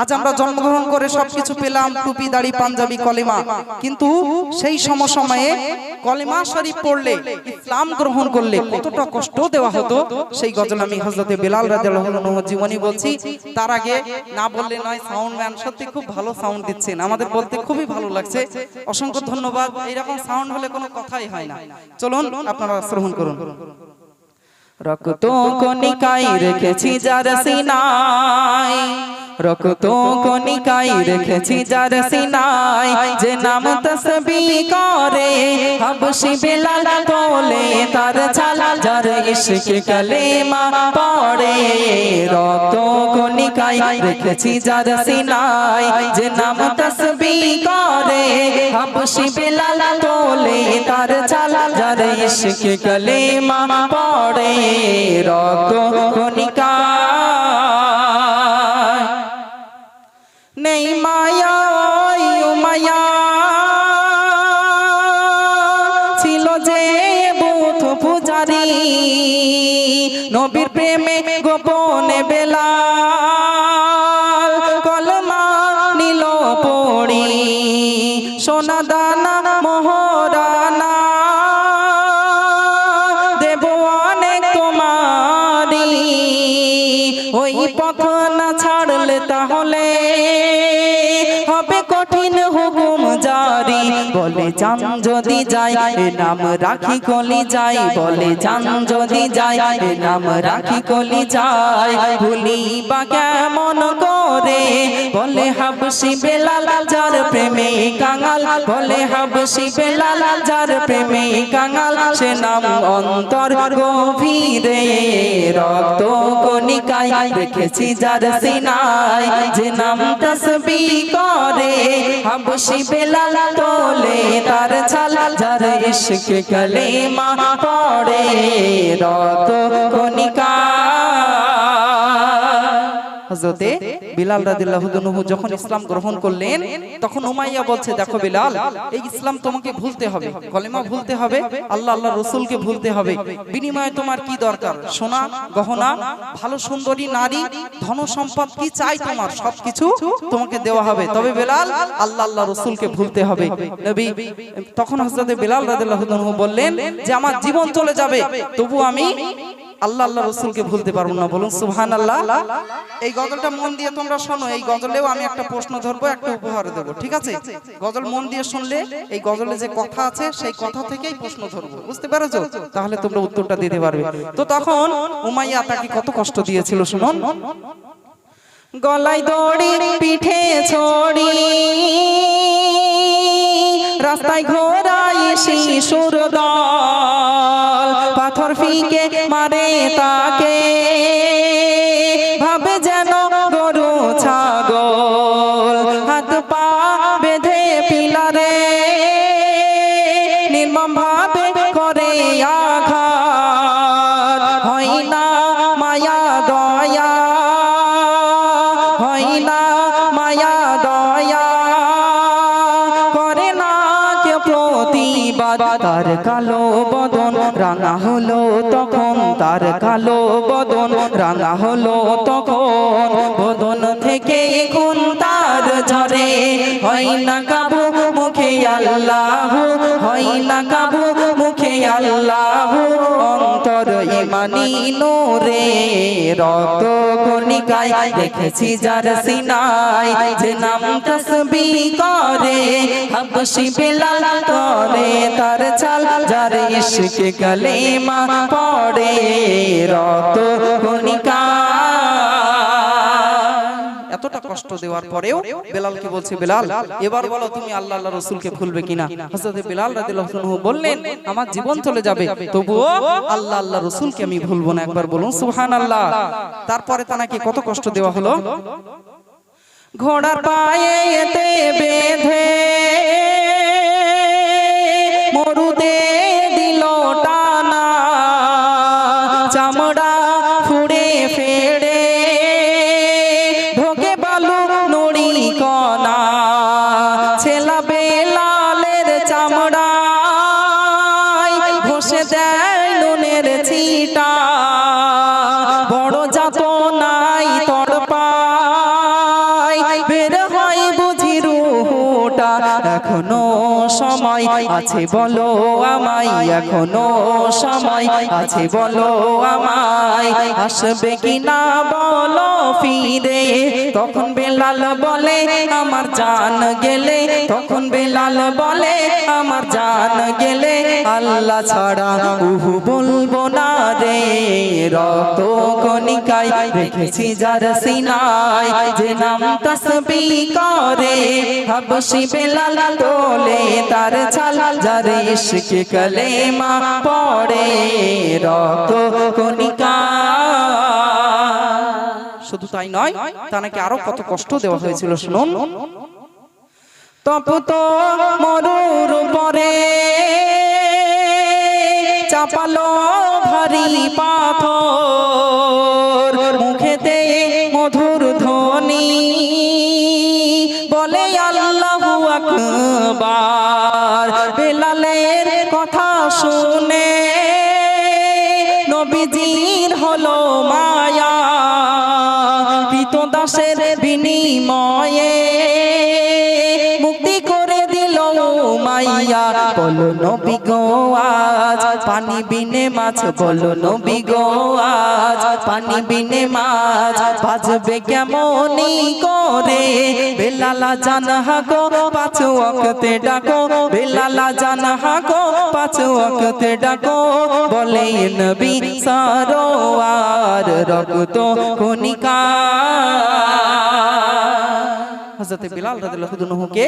আজ আমরা জন্মগ্রহণ করে সবকিছু পেলাম টুপি দাড়ি পাঞ্জাবি কলেমা। কিন্তু সেই সমসময়ে কলেমা শরীফ পড়লে ইসলাম গ্রহণ করলে কতটা কষ্ট দেওয়া হতো? সেই গজল আমি হজরতে বেলাল রাদিয়াল্লাহু আনহু জীবনী বলছি তার আগে না বললে নয় সাউন্ড ম্যান সত্যি খুব ভালো সাউন্ড দিচ্ছেন আমাদের বলতে খুবই ভালো লাগছে। অসংখ্য ধন্যবাদ। এইরকম সাউন্ড হলে কোনো কথাই হয় না। চলুন আপনারা শ্রবণ করুন। রক্ত কণিকায় রেখেছি যার সিনাই রক্ত কণিকায় রেখেছি যার সিনাই যে নাম তসবি করে হাবশি বেলাল তোলে তার ছালা যার ইশক কালেমা পড়ে। রক্ত কণিকায় রেখেছি যার সিনাই যে নাম তসবি করে হাবশি বেলাল তোলে তার ছালা যার ইশক কালেমা পড়ে রক্ত কণিকা। নেই মায়া মায়া। ছিল যে বুথ পূজারি, নবীর প্রেমে গোপনে বেলা কলমা নিল পড়ি সোনা ওই পথ না ছাড়লে তাহলে হবে কঠিন হুকুম জারি। বলে চান যদি যাই, এ নাম রাখি কলি যাই। বলে চান যদি যাই, এ নাম রাখি কলি যাই। ভুলি বা কেমন করে? বলে হাবসি বেলাল যার প্রেমে কাঙাল। বলে হাবসি বেলাল যার প্রেমে কাঙাল। সে নাম অন্তর গভীরে। রক্ত কণিকায় যার সিনাই যে নাম তসবি করে হাবসি বেলাল তোলে, তার ছাল যার ইশক কলেমা পড়ে। রক্ত কণিকা হজরতে বিলাল রাদিল্লাহু যখন ইসলাম গ্রহণ করলেন তখন উমাইয়া বলছে দেখো বিলাল এই ইসলাম তোমাকে ভুলতে হবে কলেমা ভুলতে হবে আল্লাহ আল্লাহ রসুলকে ভুলতে হবে বিনিময়ে তোমার কি দরকার? সোনা গহনা ভালো সুন্দরী নারী ধন সম্পদ কি চাই তোমার? সবকিছু তোমাকে দেওয়া হবে। তবে বেলাল আল্লাহ আল্লাহ রসুলকে ভুলতে হবে। নবী তখন হজরতে বিলাল রাদিল্লাহু বললেন যে আমার জীবন চলে যাবে তবু আমি আল্লাহ আল্লাহ রসুলকে ভুলতে পারব না বলুন সুবহান আল্লাহ এই গজলটা মন দিয়ে তোমরা শোনো এই গজলেও আমি একটা প্রশ্ন ধরবো একটা উপহার দেবো ঠিক আছে? গজল মন দিয়ে শুনলে এই গজলে যে কথা আছে সেই কথা থেকেই প্রশ্ন ধরবো বুঝতে পেরেছ? তাহলে তোমরা উত্তরটা দিতে পারবে। তো তখন উমাইয়া তাকে কত কষ্ট দিয়েছিল শুনুন। গলায় দড়ি পিঠে ছড়ি রাস্তায় ঘোরাই শিশুর দল। পাথর মারে তাকে। ভাবে যেন গরু ছাগল হাত পা বেঁধে পিলারে প্রতিবাদ তার কালো বদন রাঙা হলো তখন, তার কালো বদন রাঙা হলো তখন। বদন থেকে খুন তার ঝরে হয় না কাবু মুখে আল্লাহ, হয় না কাবু মুখে আল্লাহ। অন্তর ইমানি নোরে রত কণিকায় দেখেছি যার সিনাই যে নাম তসবি করে। হাবশি বেলাল করে তার চাল যার ইশকে কলেমা পড়ে। রত কণিকা এতটা কষ্ট দেওয়ার পরেও বেলালকে বলছে বেলাল এবার বলো তুমি আল্লাহ আল্লাহ রসুলকে ভুলবে কিনা? হযরত বেলাল রাদিয়াল্লাহু বললেন আমার জীবন চলে যাবে। তবুও আল্লাহ আল্লাহ রসুলকে আমি ভুলবো না। একবার বলুন সুবহানাল্লাহ। তারপরে তাকে কত কষ্ট দেওয়া হলো? ঘোড়ার পায়ে এতে বেঁধে মরুদে দিল টানা চামড়া ফুড়ে ফেড়ে সময় আছে বলো আমায়, এখনও সময় আছে বলো আমায়। আসবে কি না বলো ফিরে? তখন বেলাল বলে, আমার জান তখন বেলাল বলে, আমার জান গেলে আল্লাহ ছাড়া উহু বলব না রে। রক্ত কণিকায় রেখেছি যার সিনাই যে নাম তসবি করে। হাবশি বেলাল তোলে তার ছাল, যার ইশক কলেমা পড়ে। রক্ত কণিকা শুধু তাই নয় তাকে আরও কত কষ্ট দেওয়া হয়েছিল, শুনুন। তপ তো মরুর পরে চাপালো ভারী পাথর, মুখেতে মধুর ধ্বনি। বলে আল্লাহু আকবার, বেলালের কথা শুনে। নবীজির হলো মায়া দাসের বিনিময়ে। মাইয়া, বলো নবী গো আজ। পানি বিনে মাছ, বলো নবী গো আজ। পানি বিনে মাছ, বাজবে কেমনি করে? বেলালা জানহা গো, পাঁচ ওয়াক্তে ডাকো। বেলালা জানহা গো, পাঁচ ওয়াক্তে ডাকো। বলে নবী সারোয়ার, রক্ত কণিকা। হযরতে বিলাল রাদিয়াল্লাহু আনহুকে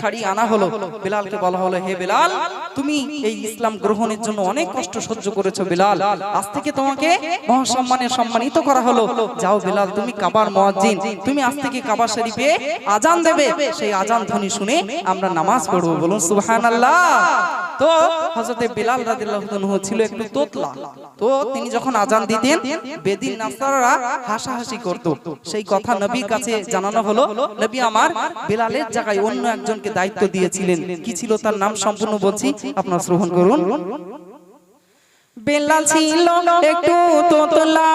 ছাড়িয়ে আনা হলো। বিলালকে বলা হলো হে বিলাল তুমি এই ইসলাম গ্রহণের জন্য অনেক কষ্ট সহ্য করেছ বিলাল। আজ থেকে তোমাকে মহাসম্মানে সম্মানিত করা হলো। যাও বিলাল তুমি কাবার মুয়াজ্জিন। তুমি আজ থেকে কাবা শরীফে আজান দেবে। সেই আজান ধ্বনি শুনে আমরা নামাজ পড়ব। বলুন সুবহানাল্লাহ! তো হযরতে বিলাল রাদিয়াল্লাহু আনহু ছিল একটু তোতলা। তো তিনি যখন আজান দিতেন বেদিন নাসারারা হাসাহাসি করত সেই কথা নবীর কাছে জানানো হলো নবী আমার বিলালের জায়গায় অন্য একজনকে দায়িত্ব দিয়েছিলেন। কি ছিল তার নাম সম্পূর্ণ বলছি, আপনারা শ্রবণ করুন। বেলাল ছিল একটু তোতলা।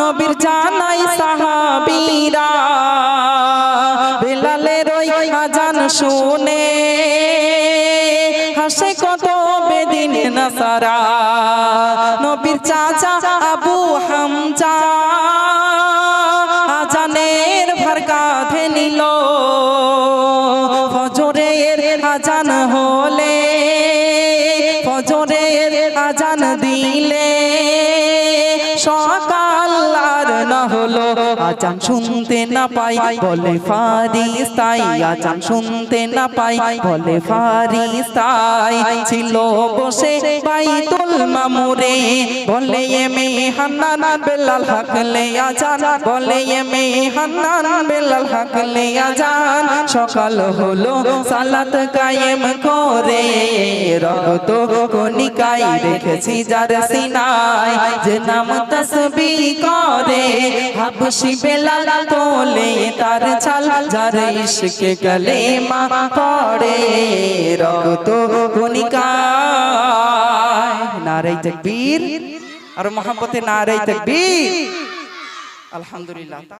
নবীর জানাই সাহাবীরা। বেলালের ওই আজান শুনে হাসে কত বেদিন নাসারা। নবীর চাচা আবু হামজা। সকাল আর না হলো, আজান শুনতে না পাই, বলে ফারিস্তাই, আজান শুনতে না পাই, বলে ফারিস্তাই, ছিল বসে বাইতুল মামুরে, বলে এমে হান্নান বেলাল হাকলে আজান, বলে এমে হান্নান বেলাল হাকলে আজান, সকাল হলো সালাত কায়েম করে, রক্ত কণিকাই রেখেছি যার সিনাই যে নাম তসবি করে হাবশি বেলাল তোলে তার ছাল, যার ইশকে গলে মা পড়ে, রক্ত কণিকায়। নারাই তকবীর, আর মহাপতে নারাই তকবীর। আলহামদুলিল্লাহ।